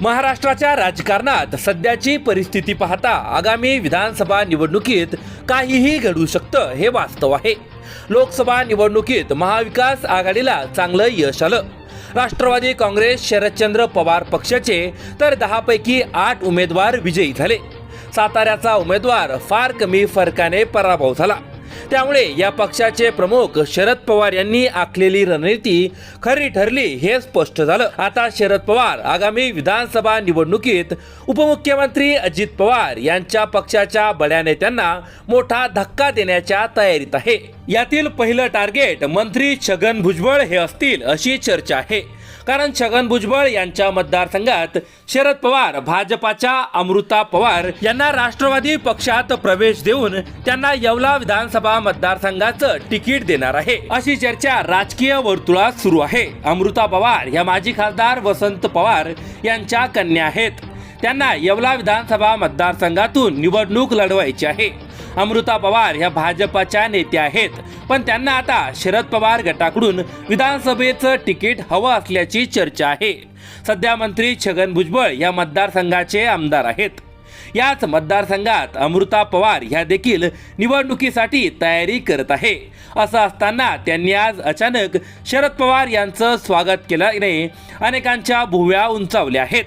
महाराष्ट्राच्या राजकारणात सध्याची परिस्थिती पाहता आगामी विधानसभा निवडणुकीत काहीही घडू शकतं हे वास्तव आहे. लोकसभा निवडणुकीत महाविकास आघाडीला चांगलं यश आलं. राष्ट्रवादी काँग्रेस शरदचंद्र पवार पक्षाचे तर दहापैकी आठ उमेदवार विजयी झाले. साताऱ्याचा उमेदवार फार कमी फरकाने पराभव झाला. त्यामुळे या पक्षाचे प्रमुख शरद पवार यांनी आखलेली रणनीती खरी ठरली हे स्पष्ट झालं. आता शरद पवार आगामी विधानसभा निवडणुकीत उपमुख्यमंत्री अजित पवार यांच्या पक्षाच्या बड्या नेत्यांना मोठा धक्का देण्याच्या तयारीत आहे. यातील पहिलं टार्गेट मंत्री छगन भुजबळ हे असतील अशी चर्चा आहे. कारण छगन भुजबळ यांच्या मतदारसंघात शरद पवार भाजपाच्या अमृता पवार यांना राष्ट्रवादी पक्षात प्रवेश देऊन त्यांना येवला विधानसभा मतदारसंघाचं तिकीट देणार आहे. अशी चर्चा राजकीय वर्तुळात सुरू आहे. अमृता पवार या माजी खासदार वसंत पवार यांच्या कन्या आहेत. त्यांना येवला विधानसभा मतदारसंघातून निवडणूक लढवायची आहे. अमृता पवार ह्या भाजपाच्या नेत्या आहेत. पण त्यांना आता शरद पवार गटाकडून विधानसभेचं तिकीट हवं असल्याची चर्चा आहे. सध्या मंत्री छगन भुजबळ या मतदारसंघाचे आमदार आहेत. याच मतदारसंघात अमृता पवार ह्या देखील निवडणुकीसाठी तयारी करत आहे. असं असताना त्यांनी आज अचानक शरद पवार यांचं स्वागत केल्याने अनेकांच्या भुव्या उंचावल्या आहेत.